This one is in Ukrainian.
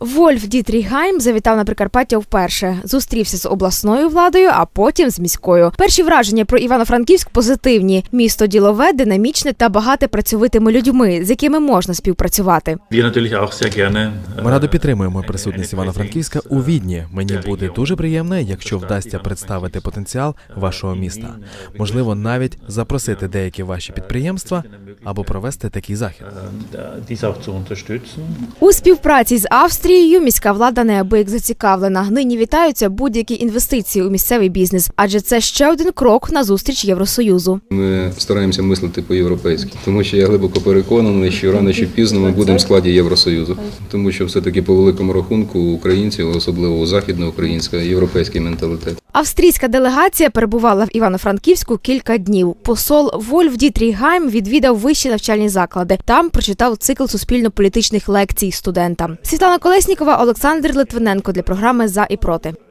Вольф Дітрігайм завітав на Прикарпаття вперше. Зустрівся з обласною владою, а потім з міською. Перші враження про Івано-Франківськ позитивні. Місто ділове, динамічне та багате працьовитими людьми, з якими можна співпрацювати. Ми радо підтримуємо присутність Івано-Франківська у Відні. Мені буде дуже приємно, якщо вдасться представити потенціал вашого міста. Можливо, навіть запросити деякі ваші підприємства або провести такий захід. У співпраці з Австрією міська влада неабияк зацікавлена. Нині вітаються будь-які інвестиції у місцевий бізнес, адже це ще один крок на зустріч Євросоюзу. Ми стараємося мислити по-європейськи, тому що я глибоко переконаний, що рано чи пізно ми будемо в складі Євросоюзу, тому що все-таки по великому рахунку українців, особливо західноукраїнська, європейський менталітет. Австрійська делегація перебувала в Івано-Франківську кілька днів. Посол Вольф Дітрігайм відвідав вищі навчальні заклади. Там прочитав цикл суспільно-політичних лекцій студентам. Світлана Колеснікова, Олександр Литвиненко для програми За і проти.